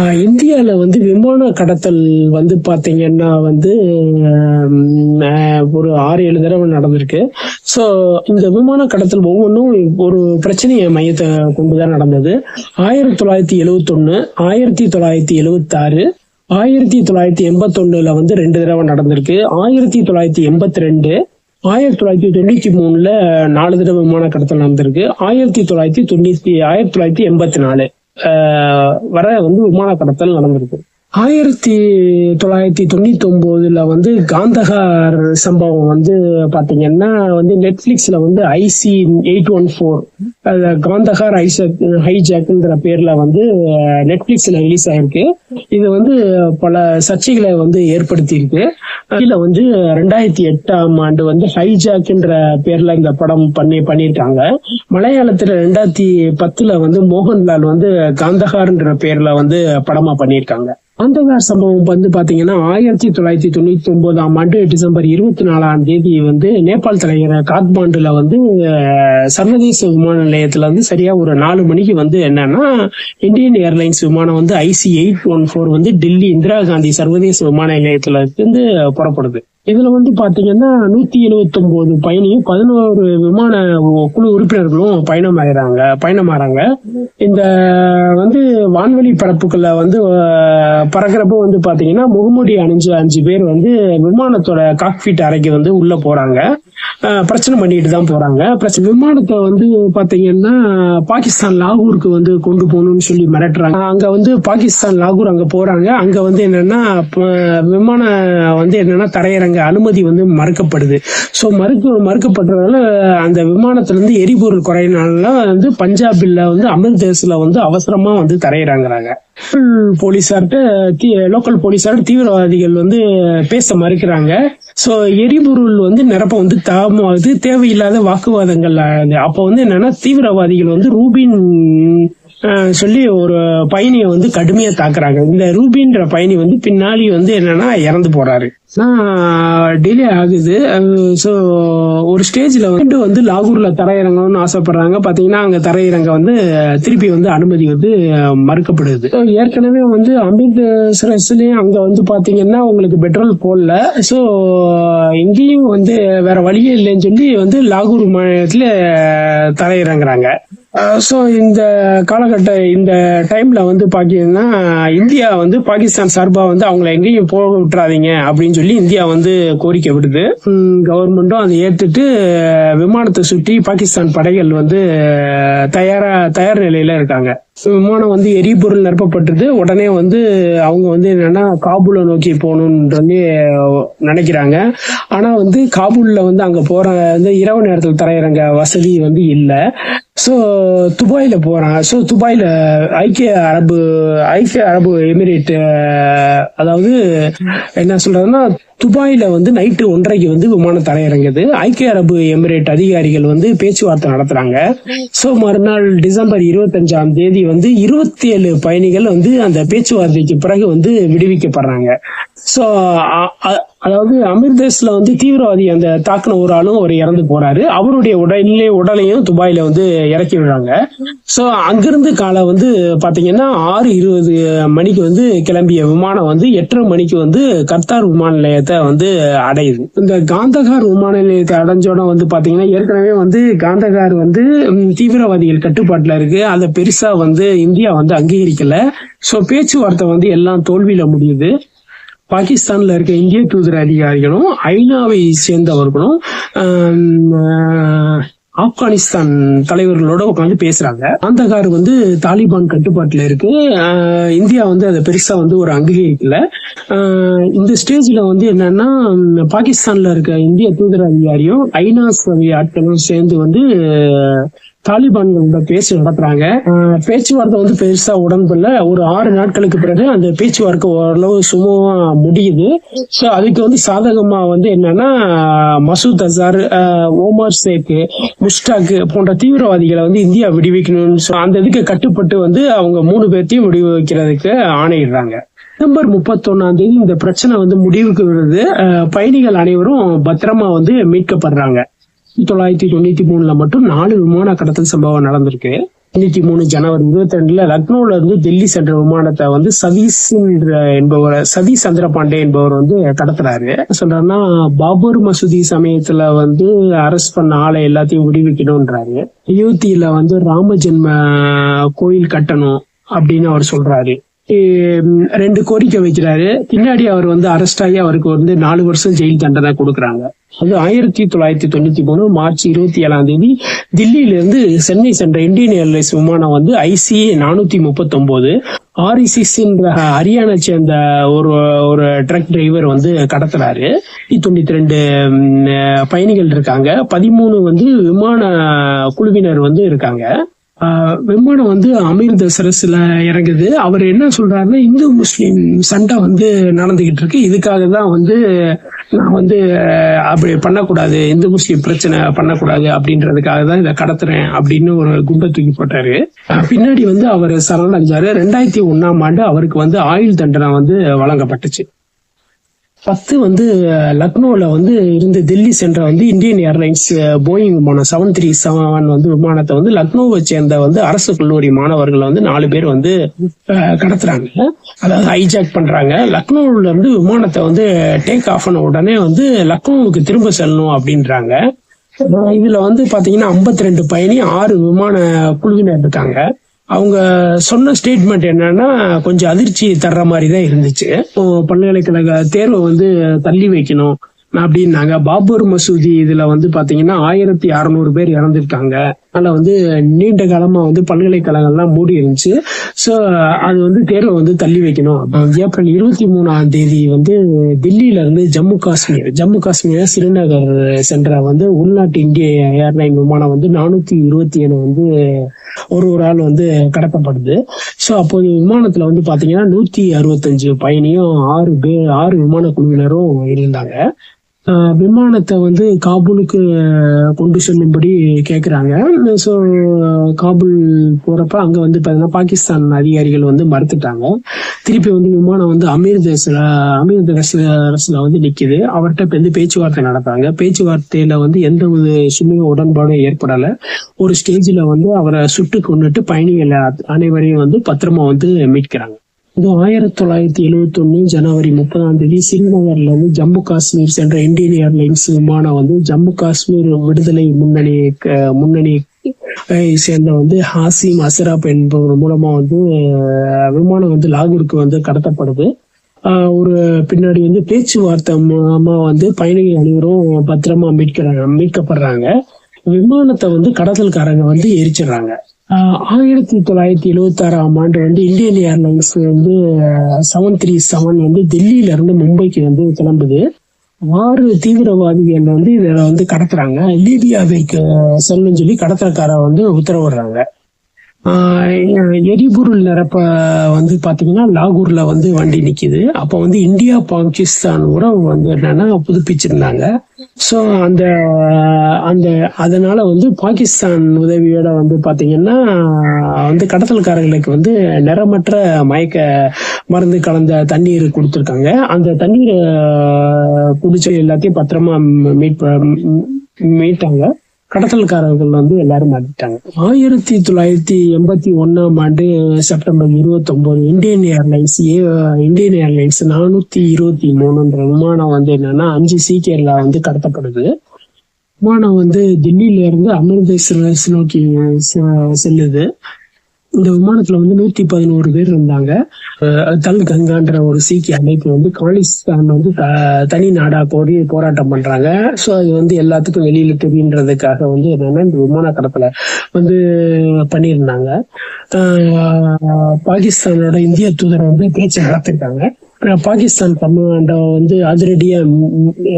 இந்தியாவில் வந்து விமான கடத்தல் வந்து பார்த்தீங்கன்னா வந்து ஒரு ஆறு ஏழு தடவை நடந்திருக்கு. ஸோ இந்த விமான கடத்தல் ஒவ்வொன்றும் ஒரு பிரச்சனையை மையத்தை கொண்டுதான் நடந்தது. ஆயிரத்தி தொள்ளாயிரத்தி எழுவத்தொன்னு ஆயிரத்தி தொள்ளாயிரத்தி எழுவத்தாறு ஆயிரத்தி தொள்ளாயிரத்தி எண்பத்தொன்னுல வந்து ரெண்டு தடவை நடந்திருக்கு. ஆயிரத்தி தொள்ளாயிரத்தி எண்பத்தி ரெண்டு ஆயிரத்தி தொள்ளாயிரத்தி தொண்ணூத்தி மூணுல நாலு தடவை விமான கடத்தல் நடந்திருக்கு. ஆயிரத்தி தொள்ளாயிரத்தி தொண்ணூத்தி ஆயிரத்தி தொள்ளாயிரத்தி எண்பத்தி நாலு. வர வந்து விமான கடத்தல் நடந்திருக்கு. ஆயிரத்தி தொள்ளாயிரத்தி தொண்ணூத்தி ஒன்பதுல வந்து காந்தகார் சம்பவம் வந்து பாத்தீங்கன்னா வந்து நெட்ஃபிளிக்ஸ்ல வந்து IC eight one four Kandahar Isaac ஹைஜாக்ங்கிற பேர்ல வந்து நெட்ஃபிளிக்ஸ்ல ரிலீஸ் ஆயிருக்கு. இது வந்து பல சர்ச்சைகளை வந்து ஏற்படுத்தியிருக்கு. இதுல வந்து ரெண்டாயிரத்தி எட்டாம் ஆண்டு வந்து ஹைஜாக்ன்ற பேர்ல இந்த படம் பண்ணி பண்ணியிருக்காங்க. மலையாளத்துல ரெண்டாயிரத்தி பத்துல வந்து மோகன்லால் வந்து காந்தகார்ன்ற பேர்ல வந்து படமா பண்ணியிருக்காங்க. அந்த சம்பவம் வந்து பாத்தீங்கன்னா ஆயிரத்தி தொள்ளாயிரத்தி தொண்ணூத்தி ஒன்பதாம் ஆண்டு டிசம்பர் இருபத்தி நாலாம் தேதி வந்து நேபாள் தலைநகர் காத்மாண்டுல வந்து சர்வதேச விமான நிலையத்துல வந்து சரியா ஒரு நாலு மணிக்கு வந்து என்னன்னா இந்தியன் ஏர்லைன்ஸ் விமானம் வந்து ஐசி எயிட் ஒன் ஃபோர் வந்து டெல்லி இந்திரா காந்தி சர்வதேச விமான நிலையத்துல இருந்து புறப்படுது. இதுல வந்து பாத்தீங்கன்னா நூத்தி எழுவத்தி ஒன்பது பயணியும் பதினோரு விமான குழு உறுப்பினர்களும் பயணம் ஆயிராங்க பயணம் ஆறாங்க இந்த வந்து வான்வெளி பரப்புக்குள்ள வந்து அஹ், பறக்கிறப்போ வந்து பாத்தீங்கன்னா முகமூடி அணிஞ்சு அஞ்சு பேர் வந்து விமானத்தோட காக்பீட் அறைக்கு வந்து உள்ள போறாங்க. பிரச்சனை பண்ணிட்டு தான் போறாங்க. பிரச்சனை விமானத்தை வந்து பாத்தீங்கன்னா பாகிஸ்தான் லாகூருக்கு வந்து கொண்டு போகணும்னு சொல்லி மிரட்டுறாங்க. அங்க வந்து பாகிஸ்தான் லாகூர் அங்க போறாங்க. அங்க வந்து என்னன்னா விமானம் வந்து என்னன்னா தரையிறங்க அனுமதி வந்து மறுக்கப்படுது. ஸோ மறுக்க மறுக்கப்படுறதுனால அந்த விமானத்துல இருந்து எரிபொருள் குறையினால வந்து பஞ்சாபில் வந்து அமிர்தேசில் வந்து அவசரமா வந்து தரையிறங்குறாங்க. போலீஸார்ட்ட லோக்கல் போலீஸார்ட்ட தீவிரவாதிகள் வந்து பேச மறுக்கிறாங்க. ஸோ எரிபொருள் வந்து நிரப்ப வந்து தாமது தேவையில்லாத வாக்குவாதங்கள் ஆகுது. அப்போ வந்து என்னன்னா தீவிரவாதிகள் வந்து ரூபின் சொல்லி ஒரு பயணியை வந்து கடுமையா தாக்குறாங்க இந்த ரூபின்ற பயணி வந்து பின்னாடி வந்து என்னன்னா இறந்து போறாரு டிலே ஆகுது. ஸோ ஒரு ஸ்டேஜில் வந்து வந்து லாகூரில் தரையிறங்கணும்னு ஆசைப்படுறாங்க. பார்த்தீங்கன்னா அங்கே தரையிறங்க வந்து திருப்பி வந்து அனுமதி வந்து மறுக்கப்படுது. ஏற்கனவே வந்து அமிர்தசரஸ்லயும் அங்கே வந்து பார்த்தீங்கன்னா உங்களுக்கு பெட்ரோல் போடல. ஸோ இங்கேயும் வந்து வேற வழியே இல்லைன்னு சொல்லி வந்து லாகூர் மாநிலத்தில் தரையிறங்குறாங்க. ஸோ இந்த காலகட்ட இந்த டைம்ல வந்து பாத்தீங்கன்னா இந்தியா வந்து பாகிஸ்தான் சார்பா வந்து அவங்கள எங்கேயும் போக விட்டுறாதீங்க அப்படின்னு சொல்லி இந்தியா வந்து கோரிக்கை விடுது. கவர்மெண்ட்டும் அதை ஏத்துட்டு விமானத்தை சுற்றி பாகிஸ்தான் படைகள் வந்து தயாரா தயார் நிலையில இருக்காங்க. விமானம் வந்து எரிபொருள் நிரப்பப்பட்டது. உடனே வந்து அவங்க வந்து என்னன்னா காபூலை நோக்கி போகணும்னு சொல்லி நினைக்கிறாங்க. ஆனா வந்து காபூல்ல வந்து அங்க போற வந்து இரவு நேரத்தில் தரையிறங்க வசதி வந்து இல்லை. ஸோ துபாயில போறாங்க ஸோ துபாயில ஐக்கிய அரபு ஐக்கிய அரபு எமிரேட் அதாவது என்ன சொல்றதுன்னா துபாயில வந்து நைட்டு ஒன்றரைக்கு வந்து விமானம் தரையிறங்குது. ஐக்கிய அரபு எமிரேட் அதிகாரிகள் வந்து பேச்சுவார்த்தை நடத்துறாங்க. ஸோ மறுநாள் டிசம்பர் இருபத்தஞ்சாம் தேதி வந்து இருபத்தி ஏழு பயணிகள் வந்து அந்த பேச்சுவார்த்தைக்கு பிறகு வந்து விடுவிக்கப்படுறாங்க. ஸோ அதாவது அமிர்தேஷ்ல வந்து தீவிரவாதி அந்த தாக்குன ஒரு ஆளும் அவர் இறந்து போறாரு. அவருடைய உடலே உடலையும் துபாயில வந்து இறக்கி விடுறாங்க. ஸோ அங்கிருந்து காலை வந்து பாத்தீங்கன்னா ஆறு இருபது மணிக்கு வந்து கிளம்பிய விமானம் வந்து எட்டரை மணிக்கு வந்து கர்த்தார் விமான நிலையத்தை வந்து அடையுது. இந்த காந்தகார் விமான நிலையத்தை அடைஞ்சோட வந்து பாத்தீங்கன்னா ஏற்கனவே வந்து காந்தகார் வந்து தீவிரவாதிகள் கட்டுப்பாட்டுல இருக்கு. அதை பெருசா வந்து இந்தியா வந்து அங்கீகரிக்கல. ஸோ பேச்சுவார்த்தை வந்து எல்லாம் தோல்வியில முடியுது. பாகிஸ்தான்ல இருக்க இந்திய தூதர் அதிகாரிகளும் ஐநாவை சேர்ந்தவர்களும் ஆஹ், ஆப்கானிஸ்தான் தலைவர்களோட உட்காந்து பேசுறாங்க. அந்தகார் வந்து தாலிபான் கட்டுப்பாட்டுல இருக்கு. ஆஹ், இந்தியா வந்து அதை பெருசா வந்து ஒரு அங்கீகரிக்கல. ஆஹ், இந்த ஸ்டேஜ்ல வந்து என்னன்னா பாகிஸ்தான்ல இருக்க இந்திய தூதர் அதிகாரியும் ஐநா சபை ஆட்களும் சேர்ந்து வந்து தாலிபான்களோட பேச்சு நடத்துறாங்க. பேச்சுவார்த்தை வந்து பெருசா உடன்படல ஒரு ஆறு நாட்களுக்கு பிறகு அந்த பேச்சுவார்த்தை ஓரளவு சுமூகமா முடியுது. ஸோ அதுக்கு வந்து சாதகமா வந்து என்னன்னா மசூத் அசார் ஓமர் ஷேக் முஸ்டாக் போன்ற தீவிரவாதிகளை வந்து இந்தியா விடுவிக்கணும்னு அந்த இதுக்கு கட்டுப்பட்டு வந்து அவங்க மூணு பேர்த்தையும் விடுவிக்கிறதுக்கு ஆணையிடுறாங்க. டிசம்பர் முப்பத்தொன்னாம் தேதி இந்த பிரச்சனை வந்து முடிவுக்கு வருது. பயணிகள் அனைவரும் பத்திரமா வந்து மீட்கப்படுறாங்க. தொள்ளாயிரத்தி தொண்ணூத்தி மூணுல மட்டும் நாலு விமான கடத்தல் சம்பவம் நடந்திருக்கு. தொண்ணூத்தி மூணு ஜனவரி இருபத்தி ரெண்டுல லக்னோல இருந்து டெல்லி சென்ற விமானத்தை வந்து சதீஷ் என்பவர் சதீஷ் சந்திரபாண்டே என்பவர் வந்து கடத்துறாரு. சொல்றாருன்னா பாபர் மசூதி சமயத்துல வந்து அரெஸ்ட் பண்ண ஆளை எல்லாத்தையும் விடுவிக்கணும்ன்றாரு. அயோத்தியில வந்து ராம ஜென்ம கோயில் கட்டணும் அப்படின்னு அவர் சொல்றாரு. ரெண்டு கோரிக்கை வைக்கிறாரு. பின்னாடி அவர் வந்து அரெஸ்ட் ஆகி அவருக்கு வந்து நாலு வருஷம் ஜெயில் தண்டனை கொடுக்குறாங்க. அது ஆயிரத்தி தொள்ளாயிரத்தி தொண்ணூத்தி மூணு மார்ச் இருபத்தி ஏழாம் தேதி தில்லியில இருந்து சென்னை சென்ற இந்தியன் ஏர்லைன்ஸ் விமானம் வந்து ஐசிஏ நானூத்தி முப்பத்தி ஒன்பது ஆர்இசிஸ்ன்ற ஹரியானா சேர்ந்த ஒரு ஒரு ட்ரக் டிரைவர் வந்து கடத்துறாரு. தொண்ணூத்தி ரெண்டு பயணிகள் இருக்காங்க. பதிமூணு வந்து விமான குழுவினர் வந்து இருக்காங்க. விமானம் வந்து அமீர் தசரஸ்ல இறங்குது. அவர் என்ன சொல்றாருன்னா இந்து முஸ்லீம் சண்டை வந்து நடந்துகிட்டு இருக்கு. இதுக்காக தான் வந்து நான் வந்து அப்படி பண்ணக்கூடாது. இந்து முஸ்லீம் பிரச்சனை பண்ணக்கூடாது அப்படின்றதுக்காக தான் இதை கடத்துறேன் அப்படின்னு ஒரு குண்டை தூக்கி போட்டாரு. பின்னாடி வந்து அவர் சரணடைஞ்சாரு. ரெண்டாயிரத்தி ஒன்னாம் ஆண்டு அவருக்கு வந்து ஆயுள் தண்டனை வந்து வழங்கப்பட்டுச்சு. பத்து வந்து லக்னோல வந்து இருந்து டெல்லி சென்ற வந்து இந்தியன் ஏர்லைன்ஸ் போயிங் விமானம் செவன் த்ரீ செவன் வந்து விமானத்தை வந்து லக்னோவை சேர்ந்த வந்து அரசு கல்லூரி மாணவர்கள் வந்து நாலு பேர் வந்து கடத்துறாங்க. அதாவது ஹைஜாக் பண்றாங்க. லக்னோல இருந்து விமானத்தை வந்து டேக் ஆஃப் ஆன உடனே வந்து லக்னோவுக்கு திரும்ப செல்லணும் அப்படின்றாங்க. இதுல வந்து பாத்தீங்கன்னா 52 ரெண்டு பயணி ஆறு விமான குழுவினர் இருக்காங்க. அவங்க சொன்ன ஸ்டேட்மெண்ட் என்னன்னா கொஞ்சம் அதிர்ச்சி தர்ற மாதிரி தான் இருந்துச்சு. இப்போ பல்கலைக்கழக தேர்வை வந்து தள்ளி வைக்கணும் அப்படின்னாங்க. பாபர் மசூதி இதுல வந்து பாத்தீங்கன்னா ஆயிரத்தி அறுநூறு பேர் இறந்துருக்காங்க. அதனால வந்து நீண்ட காலமா வந்து பல்கலைக்கழகம்லாம் மூடி இருந்துச்சு. ஸோ அது வந்து தேர்வை வந்து தள்ளி வைக்கணும். ஏப்ரல் இருபத்தி மூணாம் தேதி வந்து டெல்லியில இருந்து ஜம்மு காஷ்மீர் ஜம்மு காஷ்மீர் ஸ்ரீநகர் சென்ற வந்து உள்நாட்டு இந்திய ஏர்லைன் விமானம் வந்து நானூத்தி இருபத்தி ஏழு வந்து ஒரு ஒரு ஆள் வந்து கடத்தப்படுது. ஸோ அப்போது விமானத்துல வந்து பாத்தீங்கன்னா நூத்தி அறுபத்தஞ்சு பயணியும் ஆறு பேர் ஆறு விமான குழுவினரும் இருந்தாங்க. விமானத்தை வந்து காபூலுக்கு கொண்டு செல்லும்படி கேட்குறாங்க ஸோ காபூல் போகிறப்ப அங்கே வந்து பார்த்தீங்கன்னா பாகிஸ்தான் அதிகாரிகள் வந்து மறுத்துட்டாங்க. திருப்பி வந்து விமானம் வந்து அமீர் தேசில் அமீர் தேசில் வந்து நிற்கிது அவர்கிட்ட வந்து பேச்சுவார்த்தை நடத்துறாங்க. பேச்சுவார்த்தையில் வந்து எந்த ஒரு சுமூக உடன்பாடும் ஏற்படலை. ஒரு ஸ்டேஜில் வந்து அவரை சுட்டு கொண்டுட்டு பயணிகள் அனைவரையும் வந்து பத்திரமா வந்து மீட்கிறாங்க. இது ஆயிரத்தி தொள்ளாயிரத்தி எழுவத்தி ஒண்ணு ஜனவரி முப்பதாம் தேதி ஸ்ரீநகர்ல வந்து ஜம்மு காஷ்மீர் சென்ற இந்தியன் ஏர்லைன்ஸ் விமானம் வந்து ஜம்மு காஷ்மீர் விடுதலை முன்னணி க- முன்னணி சேர்ந்த வந்து ஹாசிம் அசராப் என்பவர் மூலமா வந்து விமானம் வந்து லாகூருக்கு வந்து கடத்தப்படுது. ஒரு பின்னாடி வந்து பேச்சுவார்த்தை மூலமா வந்து பயணிகள் அனைவரும் பத்திரமா மீட்கிறாங்க மீட்கப்படுறாங்க. விமானத்தை வந்து கடத்தல்காரங்க வந்து எரிச்சிடுறாங்க. ஆயிரத்தி தொள்ளாயிரத்தி எழுபத்தி ஆறாம் ஆண்டு வந்து இந்தியன் ஏர்லைன்ஸ் வந்து செவன் த்ரீ செவன் வந்து டெல்லியில இருந்து மும்பைக்கு வந்து கிளம்புது. ஆறு தீவிரவாதிகள் வந்து இதை வந்து கடத்துறாங்க. லீபியாவிற்கு செல்லுன்னு சொல்லி கடத்தல்கார வந்து உத்தரவிடுறாங்க. எரிபொருள் நிரப்ப வந்து பாத்தீங்கன்னா லாகூர்ல வந்து வண்டி நிக்குது. அப்ப வந்து இந்தியா பாகிஸ்தான் உறவு வந்து என்னன்னா புதுப்பிச்சிருந்தாங்க. சோ அந்த அந்த அதனால வந்து பாகிஸ்தான் உதவியோட வந்து பாத்தீங்கன்னா வந்து கடத்தல்காரர்களுக்கு வந்து நிறமற்ற மயக்க மருந்து கலந்த தண்ணீர் கொடுத்துருக்காங்க. அந்த தண்ணீரை குடிச்ச எல்லாத்தையும் பத்திரமா மீட் மீட்டாங்க. கடத்தல்காரர்கள் வந்து எல்லாரும் மாட்டிட்டாங்க. ஆயிரத்தி தொள்ளாயிரத்தி எண்பத்தி ஒன்னாம் ஆண்டு செப்டம்பர் இருபத்தி ஒன்பது Indian Airlines A Indian Airlines நானூத்தி இருபத்தி மூணுன்ற விமானம் வந்து என்னன்னா அஞ்சு சீக்கியர்ல வந்து கடத்தப்படுது. விமானம் வந்து டெல்லியில இருந்து அமிர்தசரஸ் நோக்கி செ- செல்லுது. இந்த விமானத்துல வந்து நூத்தி பதினோரு பேர் இருந்தாங்க. தல் கங்கான்ற ஒரு சீக்கிய அமைப்பு வந்து காலிஸ்தான் வந்து த- தனி நாடா கோரி போராட்டம் பண்றாங்க. சோ அது வந்து எல்லாத்துக்கும் வெளியில தெரியுன்றதுக்காக வந்து என்னன்னா இந்த விமான கடத்துல வந்து பண்ணியிருந்தாங்க. பாகிஸ்தானோட இந்திய தூதர் வந்து பேச்சு நடத்திருக்காங்க. பாகிஸ்தான் கமாண்டோ வந்து அதிரடியா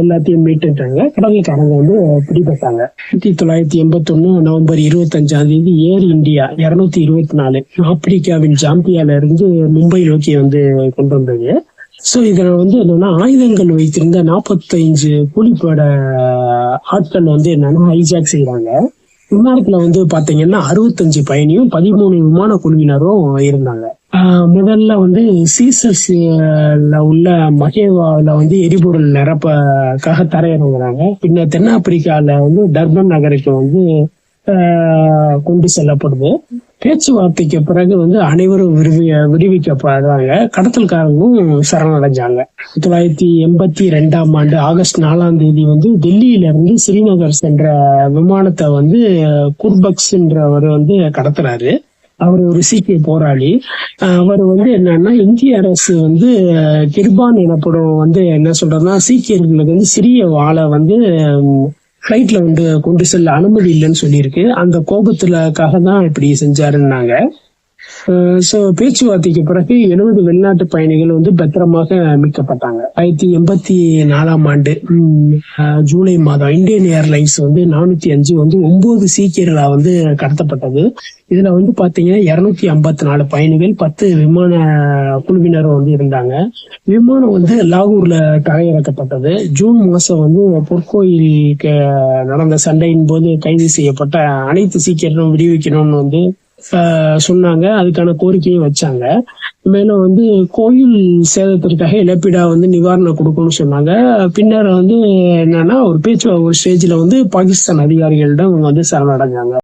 எல்லாத்தையும் மீட்டுட்டாங்க. கடல்காரங்க வந்து பிடிபட்டாங்க. ஆயிரத்தி தொள்ளாயிரத்தி எண்பத்தி ஒண்ணு நவம்பர் இருபத்தஞ்சாம் தேதி ஏர் இந்தியா இருநூத்தி இருபத்தி நாலு ஆப்பிரிக்காவின் ஜாம்பியால இருந்து மும்பை நோக்கி வந்து கொண்டு வந்தது. சோ இதுல வந்து என்னன்னா ஆயுதங்கள் வைத்திருந்த நாற்பத்தைஞ்சு கூலிப்பட ஆட்கள் வந்து என்னன்னா ஹைஜாக் செய்யறாங்க விமானத்துல வந்து பாத்தீங்கன்னா அறுபத்தஞ்சு பயணியும் பதிமூணு விமான குழுவினரும் இருந்தாங்க. ஆஹ் முதல்ல வந்து சீசர்ஸ்ல உள்ள மகேவாவில் வந்து எரிபொருள் நிரப்பக்காக தரையிறங்குறாங்க. பின்னர் தென்னாப்பிரிக்கால வந்து டர்பன் நகருக்கு வந்து ஆஹ் கொண்டு செல்லப்படுது. பேச்சுவார்த்தைக்கு பிறகு வந்து அனைவரும் விடுவி விடுவிக்கப்படுறாங்க கடத்தல்காரங்களும் சரணடைஞ்சாங்க. ஆயிரத்தி தொள்ளாயிரத்தி எண்பத்தி ரெண்டாம் ஆண்டு ஆகஸ்ட் நாலாம் தேதி வந்து டெல்லியில இருந்து ஸ்ரீநகர் சென்ற விமானத்தை வந்து குர்பக்ஸ்ன்றவர் வந்து கடத்துறாரு. அவர் ஒரு சீக்கிய போராளி. அவர் வந்து என்னன்னா இந்திய அரசு வந்து கிர்பான் எனப்படும் வந்து என்ன சொல்றதுன்னா சீக்கியர்களுக்கு வந்து சிறிய வாழை வந்து ஃப்ளைட்ல வந்து கொண்டு செல்ல அனுமதி இல்லைன்னு சொல்லியிருக்கு. அந்த கோபத்துலக்காக தான் இப்படி செஞ்சாருன்னாங்க. ஸோ பேச்சுவார்த்தைக்கு பிறகு எழுபது வெளிநாட்டு பயணிகள் வந்து பத்திரமாக மீட்கப்பட்டாங்க. ஆயிரத்தி எண்பத்தி நாலாம் ஆண்டு ஜூலை மாதம் இந்தியன் ஏர்லைன்ஸ் வந்து நானூத்தி அஞ்சு வந்து ஒன்பது சீக்கியர்களா வந்து கடத்தப்பட்டது. இதுல வந்து பாத்தீங்கன்னா இருநூத்தி ஐம்பத்தி நாலு பயணிகள் பத்து விமான குழுவினரும் வந்து இருந்தாங்க. விமானம் வந்து லாகூர்ல தரையிறக்கப்பட்டது. ஜூன் மாசம் வந்து பொற்கோயிலுக்கு நடந்த சண்டையின் போது கைது செய்யப்பட்ட அனைத்து சீக்கியர்களும் விடுவிக்கணும்னு வந்து சொன்னாங்க. அதுக்கான கோரிக்கையும் வச்சாங்க. மேலும் வந்து கோயில் சேதத்திற்காக இழப்பீடா வந்து நிவாரணம் கொடுக்கணும்னு சொன்னாங்க. பின்னர் வந்து என்னன்னா ஒரு பேச்சு ஒரு ஸ்டேஜ்ல வந்து பாகிஸ்தான் அதிகாரிகளிடம் வந்து சரணடைஞ்சாங்க.